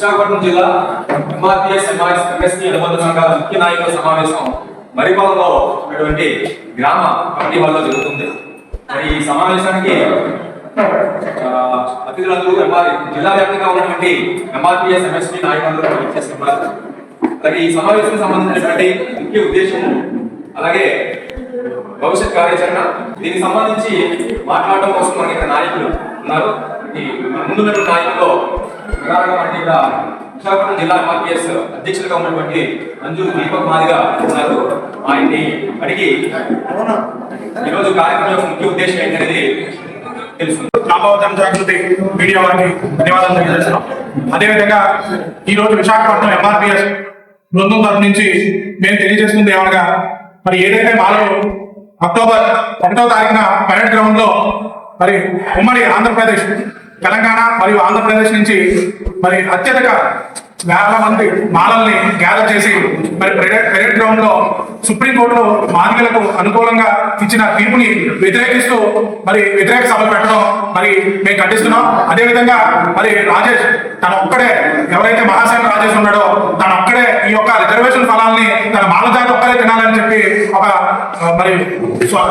విశాఖపట్నం జిల్లా ఎంఆర్పిఎస్ ఎంఎస్పీ అనుబంధ సంఘాల ముఖ్య నాయకుల సమావేశం మరిపాలలో ఉన్నటువంటి గ్రామ కమిటీ వల్ల జరుగుతుంది. మరి ఈ సమావేశానికి అతిథులందరూ జిల్లా వ్యాప్తంగా ఉన్నటువంటి ఎంఆర్పిఎస్ ఎంఎస్పీ నాయకులందరూ పనిచేస్తున్నారు అలాగే ఈ సమావేశం సంబంధించినటువంటి ముఖ్య ఉద్దేశం అలాగే భవిష్యత్ కార్యాచరణ దీనికి సంబంధించి మాట్లాడడం కోసం మనకి నాయకులు ఉన్నారు. ముందున్నటువంటి మన నాయకుల్లో ప్రధానంగా మనకి ఇక్కడ విశాఖపట్నం జిల్లా ఆర్పిఎస్ అధ్యక్షులుగా ఉన్నటువంటి మంజు దీపక్ మాదిగా ఉన్నారు. ఆయన్ని అడిగి ఈరోజు కార్యక్రమం యొక్క ముఖ్య ఉద్దేశం ఏంటనేది తెలుసు గ్రామ జనజాగృతి మీడియా వారికి ధన్యవాదాలు తెలియజేస్తున్నాం. అదేవిధంగా ఈ రోజు విశాఖపట్నం ఎంఆర్పిఎస్ బృందం తరపు నుంచి మేము తెలియజేస్తుంది ఏమనగా మరి ఏదైతే మాలో అక్టోబర్ ఒకటో తారీఖున పరేడ్ గ్రౌండ్లో మరి ఉమ్మడి ఆంధ్రప్రదేశ్ తెలంగాణ మరియు ఆంధ్రప్రదేశ్ నుంచి మరి అత్యధిక వేల మంది మాలల్ని గ్యాదర్ చేసి మరి పెరేడ్ గ్రౌండ్లో సుప్రీంకోర్టులో మాదిగలకు అనుకూలంగా ఇచ్చిన తీర్పుని వ్యతిరేకిస్తూ మరి వ్యతిరేక సభలు పెట్టడం మరి మేము ఖండిస్తున్నాం. అదేవిధంగా మరి రాజేష్ తన ఒక్కడే ఎవరైతే మహాసేన రాజేష్ ఉన్నాడో తన ఒక్కడే ఈ యొక్క రిజర్వేషన్ ఫలాల్ని తన మాలజాతి ఒక్కడే తినాలని చెప్పి ఒక మరి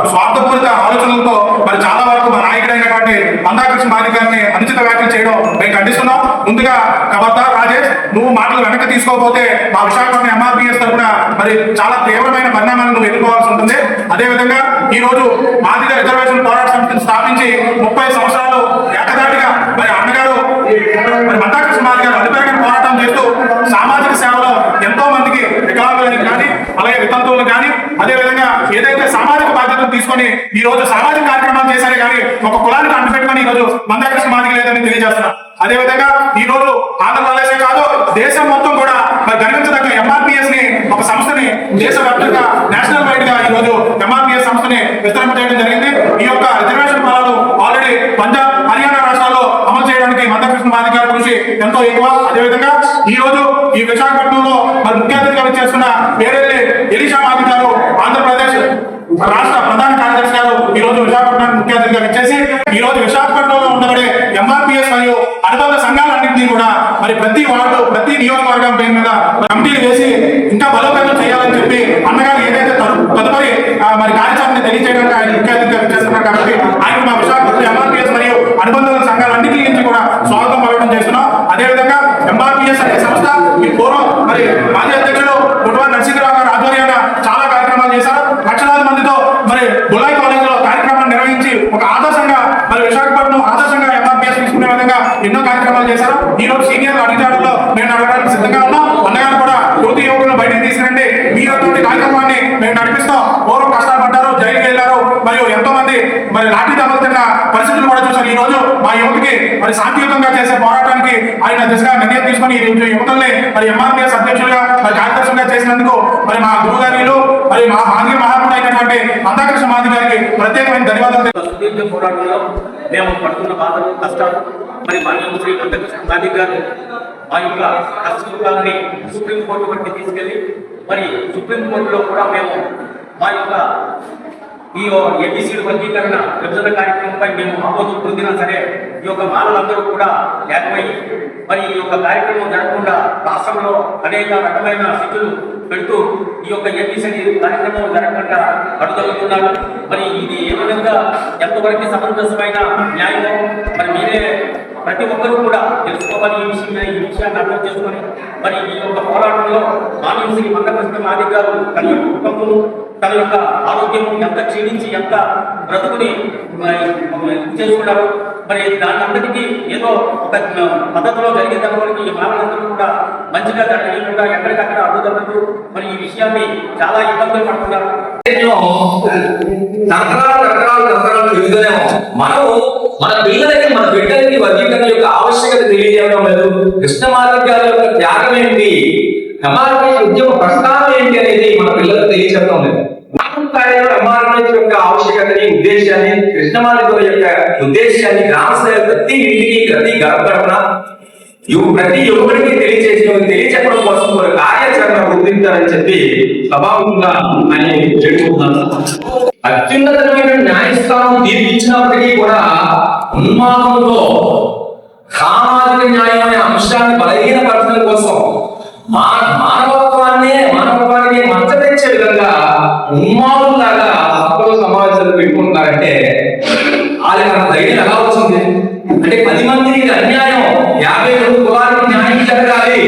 స్వార్థపూరిత ఆలోచనలతో మరి చాలా వరకు మా నాయకుడైనటువంటి మందాకృష్ణ మాది గారిని అనుచిత వ్యాఖ్యలు చేయడం మేము ఖండిస్తున్నాం. ముందుగా కబర్దార్ రాజేష్ నువ్వు మాటలు వెనక్కి తీసుకోకపోతే మా విశాఖపట్నం ఎంఆర్పిఎస్ తరఫున మరి చాలా తీవ్రమైన పరిణామాలను నువ్వు ఎదుర్కోవాల్సి ఉంటుంది. అదేవిధంగా ఈ రోజు మాదిగ రిజర్వేషన్ పోరాట సమితిని స్థాపించి ముప్పై సంవత్సరాలు ఏకదాటిగా మరి అన్నగారు మరి మందాకృష్ణ మాది గారు పోరాటం చేస్తూ సామాజిక ఎంతో కానీ అలాగే వితంతువులు కానీ అదే విధంగా ఏదైతే సామాజిక బాధ్యతలు తీసుకొని ఈ రోజు సామాజిక కార్యక్రమాలు చేశారే కానీ ఒక కులానికి అంటుపెట్టుకొని ఈ రోజు మందాకృష్ణ మాదిగ లేదని తెలియజేస్తున్నా. అదే విధంగా ఈ రోజు ఆంధ్రప్రదేశ్ కాదు దేశం మొత్తం కూడా మరి గర్వించదగ్గ ఎంఆర్పిఎస్ని ఒక సంస్థని దేశవ్యాప్తంగా నేషనల్ వైడ్గా ఈ రోజు ఎంఆర్పిఎస్ సంస్థని విస్తరణ చేయడం జరిగింది. ఈ యొక్క రిజర్వేషన్ ఫలాలు ఆల్రెడీ పంజాబ్ హర్యానా రాష్ట్రాల్లో అమలు చేయడానికి మందకృష్ణ మాదిరి గారి కృషి ఎంతో ఎక్కువ. అదేవిధంగా ఈ రోజు ఈ విశాఖపట్నంలో మరి ముఖ్య అతిథిగా చేస్తున్న పేరెల్లి ఎలీషా మాది గారు ఆంధ్రప్రదేశ్ రాష్ట్ర ప్రధాన కార్యదర్శి గారు ఈ రోజు విశాఖపట్నం ముఖ్య అతిథిగా వచ్చేసి ఈ రోజు విశాఖపట్నంలో ఉండబడే ఎంఆర్పిఎస్ మరియు అనుబంధ సంఘాలన్నింటినీ కూడా మరి ప్రతి వార్డు ప్రతి నియోజకవర్గం పేరు మీద కమిటీలు వేసి ఇంకా బలోపేతం చేయాలని చెప్పి అన్నగారు ఏదైతే తదుపరి మరి కార్యాచరణ తెలియజేయడానికి ఆయన ముఖ్య అతిథిగా చేస్తున్నారు కాబట్టి ఆయన మా విశాఖపట్నం ఎంఆర్పిఎస్ మరియు అనుబంధ సంఘాలన్నింటి నుంచి కూడా స్వాగతం పలకడం చేస్తున్నాం అదేవిధంగా ఎంఆర్పిఎస్ అనే సంస్థ ఈ పూర్వం మరి మాజీ అధ్యక్షుడు గుడివారి నరసింహరావు గారు ఆధ్వర్యాన చాలా కార్యక్రమాలు చేశారు లక్షలాది మందితో మరి బులాయి కాలేజ్లో కార్యక్రమాలు నిర్వహించి ఒక ఆదర్శంగా మరి విశాఖపట్నం ఆదర్శంగా ఎంఆర్పిఎస్ తీసుకునే విధంగా ఎన్నో కార్యక్రమాలు చేశారు ఈ రోజు సీనియర్ అధికారుల్లో మేము నడవడానికి సిద్ధంగా ఉన్నా. అన్నగారు కూడా యువతి యువకులను బయటకు తీసుకురండి. మీ యొక్క కార్యక్రమాన్ని మేము నడిపిస్తాం. పూర్వం కష్టపడ్డారు జైలుకి వెళ్ళారు. మరియు ఎంతో మంది మరి లాఠీ తగులుతున్న పరిస్థితులు కూడా చూశారు. ఈ రోజు మా యువతికి మరి శాంతియుతంగా చేసే పోరాటానికి ఆయన దిశగా నిర్ణయం తీసుకుని యువతల్ని మరి ఎంఆర్పిఎస్ అధ్యక్షులుగా మరి కార్యదర్శులుగా చేసినందుకు మరి మా గురుగారిలు మరి మా మాజీ మహాత్ముడు అయినటువంటి మందాకృష్ణ మాధి గారికి ప్రత్యేకమైన ధన్యవాదాలు పోరాటంలో మేము పడుతున్న బాధలు కష్టాలు మరి మా యొక్క శ్రీ గాంధీ గారు మా యొక్క కష్టసుఖాలని సుప్రీంకోర్టు వరకు తీసుకెళ్ళి మరి సుప్రీంకోర్టులో కూడా మేము మా యొక్క ఈ ఏబిసిడి వర్గీకరణ విభజన కార్యక్రమంపై మేము ఆమోదం పొందినా సరే ఈ యొక్క మానవులందరూ కూడా ఏకమై మరి ఈ యొక్క కార్యక్రమం జరగకుండా రాష్ట్రంలో అనేక రకమైన స్థితులు పెడుతూ ఈ యొక్క ఏబిసిడి కార్యక్రమం జరగకుండా అడుగుతున్నాడు మరి ఇది ఏ విధంగా ఎంతవరకు సమంజసమైన న్యాయం మరి మీరే ప్రతి ఒక్కరూ కూడా తెలుసుకోవాలి ఈ విషయం ఈ విషయాన్ని అర్థం చేసుకొని. మరి ఈ యొక్క పోరాటంలో మానవ శ్రీ మందకృష్ణ మాది గారు తన కుటుంబము తన యొక్క ఆరోగ్యం ఎంత క్షీణించి ఎంత బ్రతుకుని మరి చేసుకున్నారు మరి దాని అందరికీ ఏదో ఒక పద్ధతిలో జరిగిందనుకోని ఈ మానవులందరూ కూడా మంచిగా జరగకుండా ఎక్కడికక్కడ అడ్డుదలదు మరి ఈ విషయాన్ని చాలా ఇబ్బందులు పడుతున్నారు. తరతరాలు రకరాలు తరతరాలు తిరుగుతూనేమో మనం మన పిల్లలకి మన బిడ్డలకి వర్గీకరణ యొక్క ఆవశ్యకత తెలియజేయడం లేదు. కృష్ణ మార్గాల యొక్క త్యాగం ఏంటి? సమాజ ఉద్యమ ప్రస్థానం ఏంటి అనేది మన పిల్లలు తెలియజేయడం లేదు గ్రామ స్థాయిలో ఎంఆర్పీ యొక్క ఆవశ్యకతని ఉద్దేశాన్ని కృష్ణమార్గ యొక్క విషయాన్ని గ్రామ స్థాయిలో ప్రతి ఇంటికి ప్రతి గడపడన ప్రతి యువకుడికి తెలియజేసిన తెలియచెప్పడం కోసం ఒక కార్యాచరణ రూపొందించారని చెప్పి స్వభావంగా ఆయన చెప్పుకున్నాను అత్యున్నతమైన న్యాయస్థానం తీర్పిచ్చినప్పటికీ కూడా ఉన్మాదంలో సామాజిక న్యాయం అనే అంశాన్ని బలహీనపరచడం కోసం మా మానవత్వాన్ని మానవత్వానికి మచ్చ తెచ్చే విధంగా ఉన్మాదులాగా సభలో సమావేశాలు పెట్టుకుంటారంటే ధైర్యం ఎలా వచ్చింది? అంటే పది మందికి ఇది అన్యాయం. యాభై రెండు కులానికి న్యాయం జరగాలి.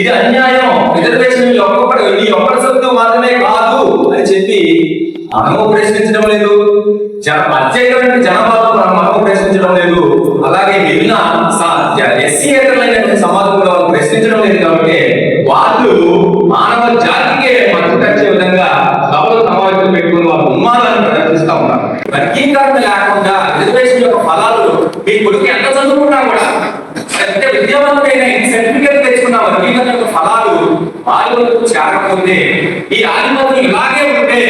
ఇది అన్యాయం. రిజర్వేషన్ ఈ ఒక్కొక్కటి ఈ ఒక్కటి సొత్తు మాత్రమే కాదు అని చెప్పి మనము ప్రశ్నించడం లేదు. జన ప్రత్యేకమైన జనబాధ మనము ప్రశ్నించడం లేదు. అలాగే మిగిలిన ఎస్సీ ఏతరులైనటువంటి సమాజంలో ప్రశ్నించడం లేదు కాబట్టి వాళ్ళు మానవ జాతికే మద్దతు తెచ్చే విధంగా సభలు సమావేశం పెట్టుకుని వాళ్ళు ఉమ్మాలను ప్రదర్శిస్తూ ఉన్నారు. వర్గీకరణ లేకుండా రిజర్వేషన్ యొక్క ఫలాలు మీ కొడుకు ఎంత చదువుకున్నా కూడా పెద్ద విద్యావంతుడైన ఈ సర్టిఫికేట్ తెచ్చుకున్న వర్గీకరణ యొక్క ఫలాలు వారి చేరకపోతే ఈ ఆధిపత్యం ఇలాగే ఉంటే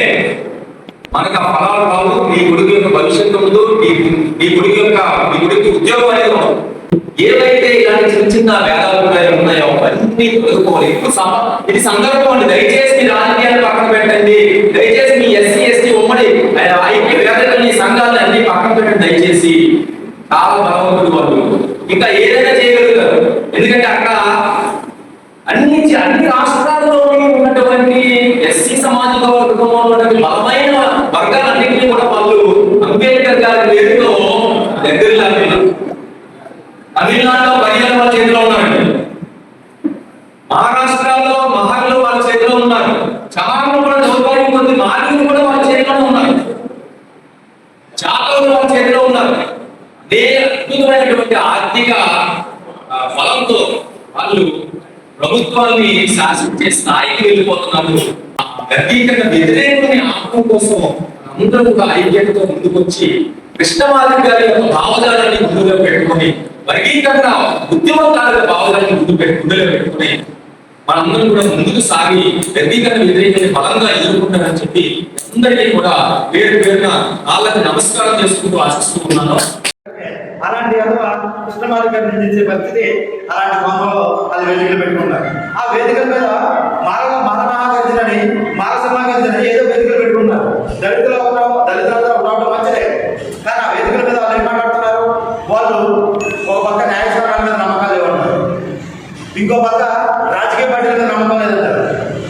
మనకు ఆ ఫలాలు రావు. నీ కొడుకు యొక్క భవిష్యత్తు ఉండదు నీ నీ కొడుకు యొక్క నీ కొడుకు ఉద్యోగం అనేది ఏవైతే ఇలాంటి చిన్న చిన్న వేదాలు ఉన్నాయో అన్ని తొలగిపోవాలి. ఇప్పుడు ఇది సందర్భం అండి. దయచేసి మీ రాజకీయాలు పక్కన పెట్టండి. దయచేసి మీ ఎస్సీ ఎస్టీ ఉమ్మడి ఐక్య వేదికలు ఈ సంఘాలను అన్ని పక్కన పెట్టండి. దయచేసి. చాలా బలవంతుడు వాళ్ళు ఇంకా ఏదైనా చేయగలుగుతారు. ఎందుకంటే అక్కడ అన్ని అన్ని రాష్ట్రాల్లో ఉన్నటువంటి ఎస్సీ సామాజిక వర్గంలో ఉన్నటువంటి బలమైన వర్గాలన్నింటినీ కూడా వాళ్ళు అంబేద్కర్ గారి పేరుతో దగ్గరలో తమిళనాడులో బయ్యాలు చేతిలో ఉన్నారండి మహారాష్ట్రలో మహాలు వాళ్ళ చేతిలో ఉన్నారు చాలా కూడా దౌర్భాగ్యం కొద్ది మార్గం కూడా వాళ్ళ చేతిలో ఉన్నారు జాతకులు వాళ్ళ చేతిలో ఉన్నారు అదే అద్భుతమైనటువంటి ఆర్థిక బలంతో వాళ్ళు ప్రభుత్వాన్ని శాసించే స్థాయికి వెళ్ళిపోతున్నారు. ఆ వ్యతిరేకమైన వ్యతిరేకుని కోసం అందరూ ఒక ఐక్యతతో ముందుకొచ్చి కృష్ణమాధవ్ గారి యొక్క భావజాలాన్ని ముందుగా పెట్టుకొని వర్గీకరణ ఉద్యమకారుల భావజాలాన్ని ముందు పెట్టు ముందుగా పెట్టుకొని మనందరం కూడా ముందుకు సాగి వర్గీకరణ వ్యతిరేకతని బలంగా ఎదుర్కొంటారని చెప్పి అందరికీ కూడా పేరు పేరున వాళ్ళకి నమస్కారం చేసుకుంటూ ఆశిస్తూ ఉన్నాను. అలాంటి అథవా కృష్ణమాలి గారిని నిందించే పరిస్థితి అలాంటి కోపంలో అది వేదికలు పెట్టుకుంటారు. ఆ వేదికల మీద మాల మాలమహాగర్జనని మాల సమాగర్జనని ఏదో వేదికలు పెట్టుకుంటారు. దళితులు అవడం దళితులందరూ రావడం మంచిదే. కానీ ఆ వేదికల మీద వాళ్ళు ఏం మాట్లాడుతున్నారు? వాళ్ళు ఒక పక్క న్యాయస్థానాల మీద నమ్మకాలు ఇవ్వన్నారు ఇంకో పక్క రాజకీయ పార్టీల మీద నమ్మకం లేదంటారు.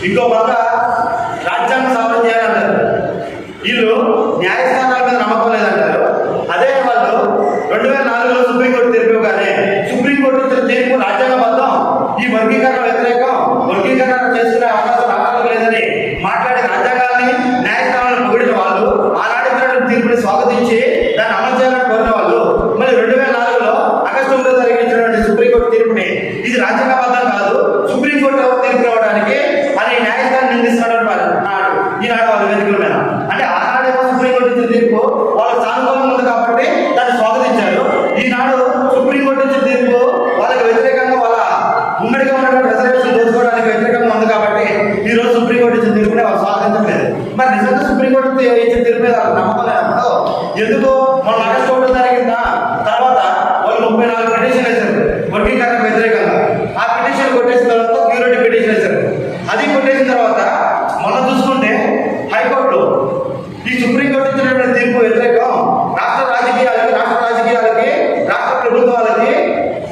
ఇంకో పక్క రాజ్యాంగ సవరణ చేయాలంటారు వీళ్ళు న్యాయస్థానాల మీద నమ్మకం లేదంటారు అదే వాళ్ళు రెండు వేల నాలుగులో సుప్రీంకోర్టు తీర్పు ఇవ్వగానే సుప్రీంకోర్టు ఇచ్చిన తీర్పు రాజ్యాంగబద్ధం ఈ వర్గీకరణ వ్యతిరేకం వర్గీకరణ చేసుకునే అవకాశం రావడం లేదని మాట్లాడి రాజ్యాంగాన్ని న్యాయస్థానాలను పొగిడిన వాళ్ళు ఆనాటి ఇచ్చినటువంటి తీర్పుని స్వాగతించి దాన్ని అమలు చేయాలని కోరిన వాళ్ళు మళ్ళీ రెండు వేల నాలుగులో ఆగస్టు ఒకటో తారీఖు ఇచ్చినటువంటి సుప్రీంకోర్టు తీర్పుని ఇది రాజ్యాంగబద్ధం కాదు సుప్రీంకోర్టు ఎవరు తీర్పు ఇవ్వడానికి అని న్యాయస్థానం నిందిస్తున్నటువంటి వారు నాడు ఈనాడు వాళ్ళ వేదికల మీద అంటే ఆనాడేమో సుప్రీంకోర్టు ఇచ్చిన తీర్పు వాళ్ళకి సానుకూలంగా ఉంది కాబట్టి దాన్ని స్వాగతించాడు. ఈనాడు సుప్రీంకోర్టు ఇచ్చిన తీర్పు వాళ్ళకి వ్యతిరేకంగా వాళ్ళ ఉమ్మడిగా ఉన్నటువంటి రిజర్వేషన్ దోచుకోవడానికి వ్యతిరేకంగా ఉంది కాబట్టి ఈ రోజు సుప్రీంకోర్టు ఇచ్చిన తీర్పునే వాళ్ళు స్వాగతించలేదు మరి నిజంగా సుప్రీంకోర్టు ఇచ్చిన తీర్పు మీద వాళ్ళకి నమ్మకం లేనప్పుడు ఎందుకు మన ఆగస్టు ఒకటో జరిగిన తర్వాత వాళ్ళు ముప్పై నాలుగు పిటిషన్ వేశారు. వర్గీకరణకు వ్యతిరేకంగా. ఆ పిటిషన్ కొట్టేసిన తర్వాత క్యూరిటీ పిటిషన్ వేశారు. అది కొట్టేసిన తర్వాత మొన్న చూసుకుంటే హైకోర్టు ఈ సుప్రీంకోర్టు ఇచ్చినటువంటి తీర్పు వ్యతిరేకం రాష్ట్ర రాజకీయాలకి రాష్ట్ర రాజకీయాలకి రాష్ట్ర ప్రభుత్వాలకి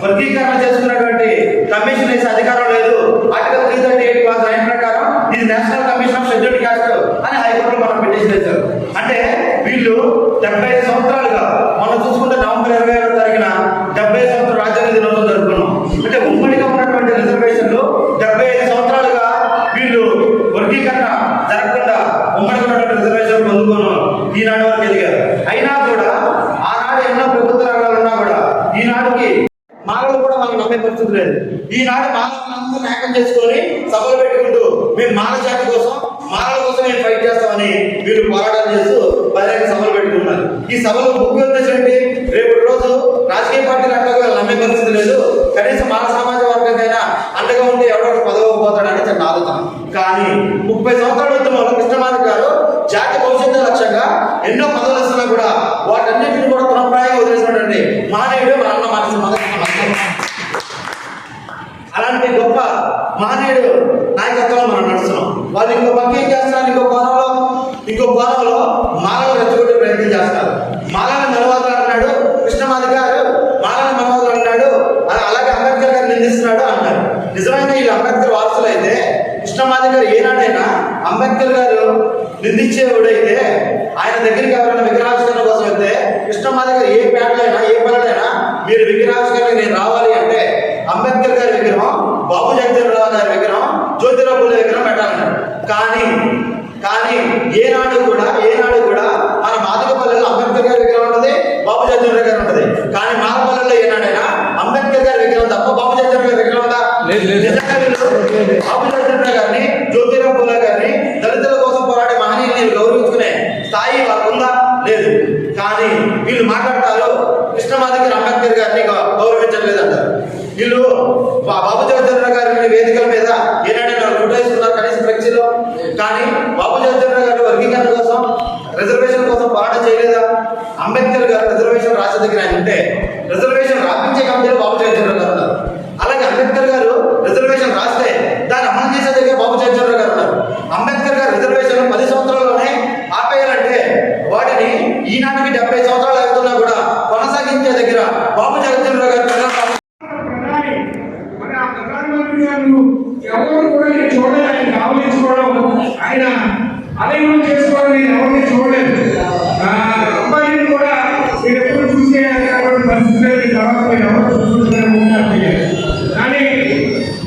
వర్గీకరణ చేసుకున్నటువంటి కమిషన్ వేసే అధికారం లేదు article three thirty eight clause nine ప్రకారం ఇది national commission of schedule caste అని హైకోర్టులో మనం పిటిషన్ వేశారు అంటే వీళ్ళు డెబ్బై ఐదు సంవత్సరాలుగా మనం చూసుకుంటే నవంబర్ ఇరవై ఏడో తారీఖున డెబ్బై ఐదు సంవత్సరాలు రాజ్యాంగ దినోత్సవం జరుపుకున్నాం అంటే ఉమ్మడిగా ఉన్నటువంటి రిజర్వేషన్లు డెబ్బై ఐదు సంవత్సరాలుగా వీళ్ళు వర్గీకరణ జరగకుండా ఉమ్మడిగా ఉన్నటువంటి రిజర్వేషన్ పొందుకోను ఈనాడు వరకు ఎదిగారు అయినా కూడా ఆనాడు ఎన్నో ప్రభుత్వ రంగాలు ఉన్నా కూడా ఈనాడుకి మాలలు కూడా వాళ్ళకి నమ్మే పరిస్థితి లేదు ఈనాడు అర్థం చేసుకొని సభలు పెట్టుకుంటూ మేము మాల జాతి కోసం మాలల కోసం మేము ఫైట్ చేస్తామని వీళ్ళు పోరాటం చేస్తూ పదిహేను సభలు పెట్టుకున్నారు. ఈ సభలు ముఖ్య ఉద్దేశం ఏంటి? రేపు రోజు రాజకీయ పార్టీలు అంటగా నమ్మే పరిస్థితి లేదు. కనీసం మాల సమాజ వర్గంకైనా అండగా ఉంటే ఎవడో పదవి పోతాడని చిన్న ఆలోచన. కానీ ముప్పై సంవత్సరాల ఉద్యమంలో కృష్ణమాధవ్ గారు జాతి భవిష్యత్తు లక్ష్యంగా ఎన్నో పదవులు ఇస్తున్నా కూడా వాటన్నిటిని కూడా తృణప్రాయంగా వదిలేసినటువంటి మానవుడు మన అన్న మనసు అలాంటి గొప్ప మానేడు నాయకత్వంలో మనం నడుస్తున్నాం. వాళ్ళు ఇంకో పక్క ఏం చేస్తున్నారు? ఇంకో కోణంలో ఇంకో కోణంలో మాలను రెచ్చగొట్టే ప్రయత్నం చేస్తారు మాలను నిలవదు అంటున్నాడు కృష్ణమాది గారు మాలను నిలవదు అంటున్నాడు అలా అలాగే అంబేద్కర్ గారు నిందిస్తున్నాడు అంటారు నిజమైన వీళ్ళు అంబేద్కర్ వారసులైతే కృష్ణమాది గారు ఏనాడైనా అంబేద్కర్ గారు నిందించేవాడైతే ఆయన దగ్గరికి వీళ్ళు బాబు జగజీవనరావు గారిని జ్యోతిరావు పూలే గారిని దళితుల కోసం పోరాడే మహనీయుల్ని గౌరవించుకునే స్థాయి వాళ్ళకు ఉందా? లేదు. కానీ వీళ్ళు మాట్లాడతారు కృష్ణమాదిగర్ అంబేద్కర్ గారిని గౌ- వీళ్ళు బా- బాబు జగజీవనరావు గారిని వేదికల మీద ఏనాడైనా ఫోటోస్తున్నారు కనీసం ఫ్లెక్సీలో కానీ బాబు జగజీవనరావు గారు వర్గీకరణ కోసం రిజర్వేషన్ కోసం పోరాటం చేయలేదా? అంబేద్కర్ గారు రిజర్వేషన్ రాసే దగ్గర ఆయన ఉంటే రిజర్వేషన్ రాపించే కమిటీలో బాబు జగజీవనరావు గారు ఉన్నారు అలాగే అంబేద్కర్ గారు రిజర్వేషన్ రాస్తే దాన్ని అమలు చేసే దగ్గర బాబు జగజీవనరావు గారు ఉన్నారు అంబేద్కర్ గారు రిజర్వేషన్ పది సంవత్సరాల్లోనే ఆపేయాలంటే వాటిని ఈనాటికి డెబ్బై సంవత్సరాలు అవుతున్నా కూడా కొనసాగించే దగ్గర బాబు జగజీవనరావు గారు ప్రధాన పాత్ర ప్రధాని మరి ఆ ప్రధానమంత్రి గారు ఎవరు కూడా నేను చూడలేదు ఆయన కావలించుకోవడం ఆయన అలైన్మెంట్ చేసుకోవడం నేను ఎవరిని చూడలేదు. అబ్బాయిని కూడా మీరు ఎప్పుడు చూసే అటువంటి పరిస్థితి లేదు. ఈ తర్వాత మీరు ఎవరు చూసుకుంటున్నారు కానీ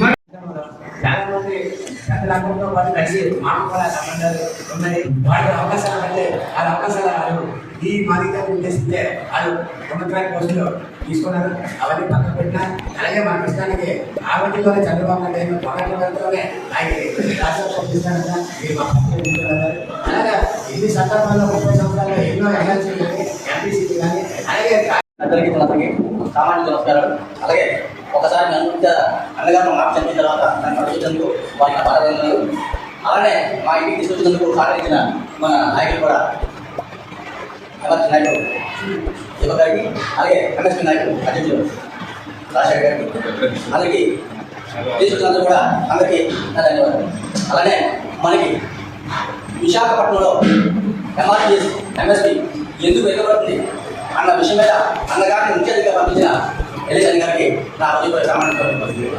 మరి చాలా మంది పెద్దలందరితో పాటు కలిసి మాకు కూడా సంబంధాలు వాళ్ళ అవకాశాలు అంటే వాళ్ళ అవకాశాలు మా దగ్గర మాదిరిగా ఉద్దేశిస్తే వాళ్ళు ప్రభుత్వానికి పోస్టులు తీసుకున్నారు. అవన్నీ పక్కన పెట్టినా అలాగే మా కృష్ణానికి ఆ రోజుల్లోనే చంద్రబాబు నాయుడు అయిన పొగాటి వరకులోనే ఆయనకి రాష్ట్ర మీరు మా అలాగే ఇన్ని సందర్భాల్లో ముప్పై సంవత్సరాల్లో ఎన్నో ఎమ్మెల్సీ కానీ ఎంపీసీ కానీ అలాగే అందరికీ అందరికీ సామాన్య నమస్కారాలు. అలాగే ఒకసారి మీ అనుకుంటే అన్నగారు మాట చనిపోయిన తర్వాత నన్ను అడుగుతున్నందుకు వారికి అపారదలు అలానే మా ఇంటికి తీసుకొచ్చినందుకు సహకరించిన మన నాయకులు కూడా ఎమ్మెల్సీ నాయకుడు యువ గారికి అలాగే ఎంఎస్పీ నాయకుడు అధ్యక్షులు రాజశేఖర్ గారికి అందరికీ తీసుకున్నందుకు కూడా అందరికీ ధన్యవాదాలు అలానే మనకి విశాఖపట్నంలో ఎంఆర్టీఎస్ ఎంఎస్పీ ఎందుకు వెళ్ళబడుతుంది అన్న విషయం మీద అన్నగారిని ముఖ్య అతిథిగా పంపించిన ఎల్ఏ గారికి నా హృదయపూర్వక సామాన్య